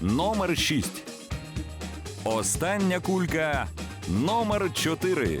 Номер 6. Остання кулька номер 4.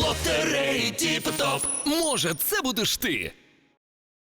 Лотереї Тіп-Топ. Може, це будеш ти.